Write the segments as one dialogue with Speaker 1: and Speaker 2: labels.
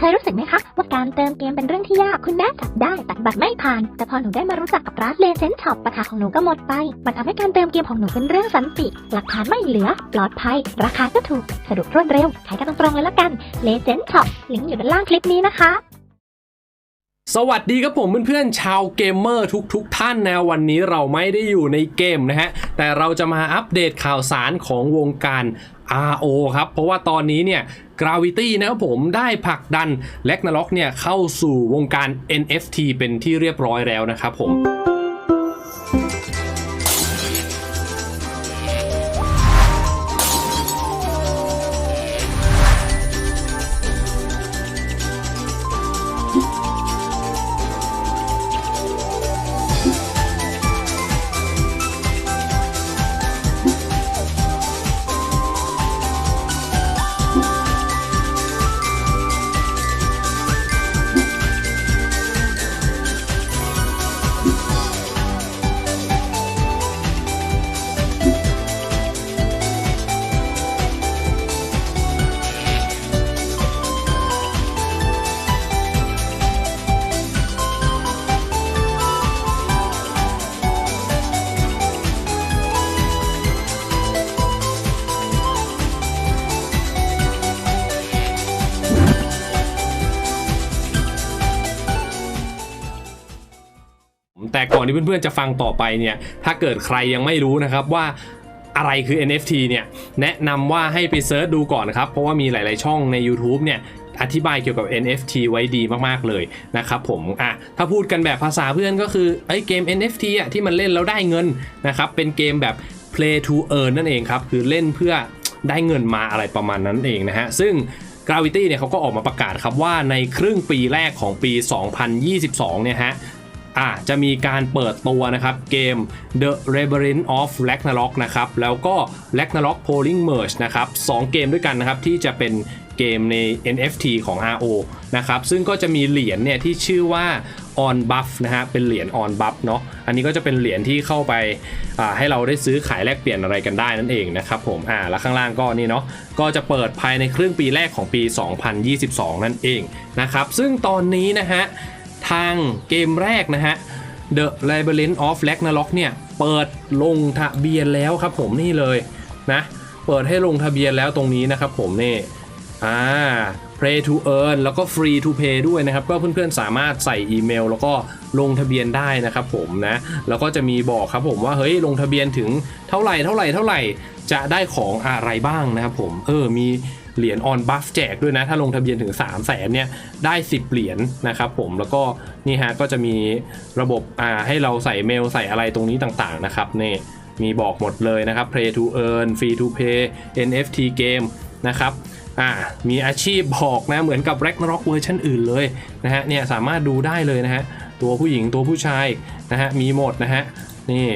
Speaker 1: คยรู้สึกไหมคะ ว่าการเติมเกมเป็นเรื่องที่ยากคุณแม่จับได้แต่บัตรไม่ผ่าน แต่พอหนูได้มารู้จักกับร้านเลเซนช็อปปัญหาของหนูก็หมดไป มันทำให้การเติมเกมของหนูเป็นเรื่องสันติ หลักฐานไม่เหลือ ปลอดภัย ราคาก็ถูกสะดวกรวดเร็วใช้กันตรงๆเลยละกันเลเซนช็อปลิงก์อยู่ด้านล่างคลิปนี้นะคะ
Speaker 2: สวัสดีครับผมเพื่อนๆชาวเกมเมอร์ทุกๆทท่านนะวันนี้เราไม่ได้อยู่ในเกมนะฮะ แต่เราจะมาอัปเดตข่าวสารของวงการ RO ครับ เพราะว่าตอนนี้เนี่ย Gravity นะครับผมได้ผลักดัน l e g n a r o k เนี่ยเข้าสู่วงการ NFT เป็นที่เรียบร้อยแล้วนะครับผม แต่ก่อนที่เพื่อนๆจะฟังต่อไปเนี่ย ถ้าเกิดใครยังไม่รู้นะครับว่าอะไรคือ NFT เนี่ย แนะนำว่าให้ไปเซิร์ชดูก่อนนะครับ เพราะว่ามีหลาย ๆ ช่องใน YouTube เนี่ยอธิบายเกี่ยวกับ NFT ไว้ดีมากๆเลยนะครับผม อะ ถ้าพูดกันแบบภาษาเพื่อนก็คือไอ้เกม NFT อะที่มันเล่นแล้วได้เงินนะครับ เป็นเกมแบบ play to earn นั่นเองครับ คือเล่นเพื่อได้เงินมาอะไรประมาณนั้นเองนะฮะ ซึ่ง Gravity เนี่ยเขาก็ออกมาประกาศครับว่าในครึ่งปีแรกของปี 2022 เนี่ยฮะ อะจะมีการเปิดตัวนะครับเกม The Labyrinth of Ragnarok นะครับแล้วก็ Ragnarok Polling Merge นะครับสองเกมด้วยกันนะครับที่จะเป็นเกมใน NFT ของ RO นะครับซึ่งก็จะมีเหรียญเนี่ยที่ชื่อว่า On Buff นะฮะเป็นเหรียญ On Buff เนาะอันนี้ก็จะเป็นเหรียญที่เข้าไปให้เราได้ซื้อขายแลกเปลี่ยนอะไรกันได้นั่นเองนะครับผมอ่าแล้วข้างล่างก็นี่เนาะก็จะเปิดภายในครึ่งปีแรกของปี 2022 นั่นเองนะครับซึ่งตอนนี้นะฮะ ทางเกมแรกนะฮะ The Labyrinth of Ragnarok เนี่ยเปิดลงทะเบียนแล้วครับผมนี่เลยนะเปิดให้ลงทะเบียนแล้วตรงนี้นะครับผมนี่อ่า Play to Earn แล้วก็ Free to Pay ด้วยนะครับ ก็เพื่อนๆสามารถใส่อีเมล แล้วก็ลงทะเบียนได้นะครับผมนะแล้วก็จะมีบอกครับผมว่าเฮ้ยลงทะเบียนถึงเท่าไหร่เท่าไหร่เท่าไหร่จะได้ของอะไรบ้างนะครับผมเออมี เหรียญออนบัฟแจกด้วยนะ ถ้าลงทะเบียนถึง 3 0 0แสนเนี่ยได้ 10 เหรียญนะครับผมแล้วก็นี่ฮะก็จะมีระบบอ่าให้เราใส่เมลใส่อะไรตรงนี้ต่างๆนะครับนี่มีบอกหมดเลยนะครับ Play to Earn Free to Pay NFT Game นะครับอ่ามีอาชีพบอกนะเหมือนกับ Ragnarok เวอร์ชันอื่นเลยนะฮะเนี่ยสามารถดูได้เลยนะฮะตัวผู้หญิงตัวผู้ชายนะฮะมีหมดนะฮะนี่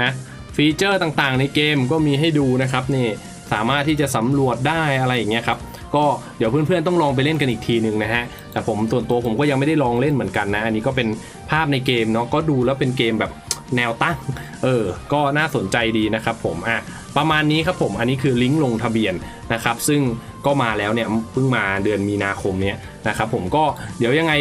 Speaker 2: นะฟีเจอร์ต่างๆในเกมก็มีให้ดูนะครับนี่ สามารถที่จะสำรวจได้อะไรอย่างเงี้ยครับก็เดี๋ยวเพื่อนๆต้องลองไปเล่นกันอีกทีหนึ่งนะฮะแต่ผมส่วนตัวผมก็ยังไม่ได้ลองเล่นเหมือนกันนะ อันนี้ก็เป็นภาพในเกมเนาะก็ดูแล้วเป็นเกมแบบแนวตั้งเออ ก็น่าสนใจดีนะครับผมอะประมาณนี้ครับผมอันนี้คือลิงก์ลงทะเบียนนะครับ ซึ่งก็มาแล้วเนี่ยเพิ่งมาเดือนมีนาคมเนี้ยนะครับผมก็เดี๋ยวยังไง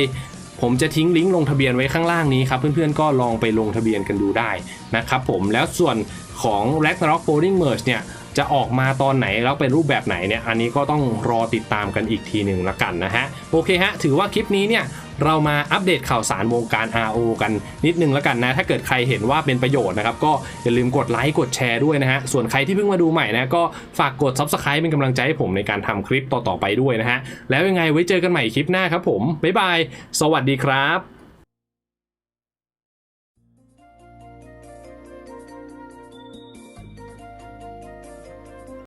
Speaker 2: ผมจะทิ้งลิงก์ลงทะเบียนไว้ข้างล่างนี้ครับเพื่อนๆก็ลองไปลงทะเบียนกันดูได้นะครับผมแล้วส่วนของ Ragnarok Bowling Merge เนี่ย จะออกมาตอนไหนแล้วเป็นรูปแบบไหนเนี่ยอันนี้ก็ต้องรอติดตามกันอีกทีหนึ่งละกันนะฮะโอเคฮะถือว่าคลิปนี้เนี่ยเรามาอัปเดตข่าวสารวงการ RO กันนิดนึงแล้วกันนะ ถ้าเกิดใครเห็นว่าเป็นประโยชน์นะครับ ก็อย่าลืมกดไลค์กดแชร์ด้วยนะฮะ ส่วนใครที่เพิ่งมาดูใหม่นะ ก็ฝากกด Subscribe เป็นกำลังใจให้ผมในการทำคลิปต่อๆไปด้วยนะฮะ แล้วยังไงไว้เจอกันใหม่คลิปหน้าครับผม บ๊ายบาย สวัสดีครับ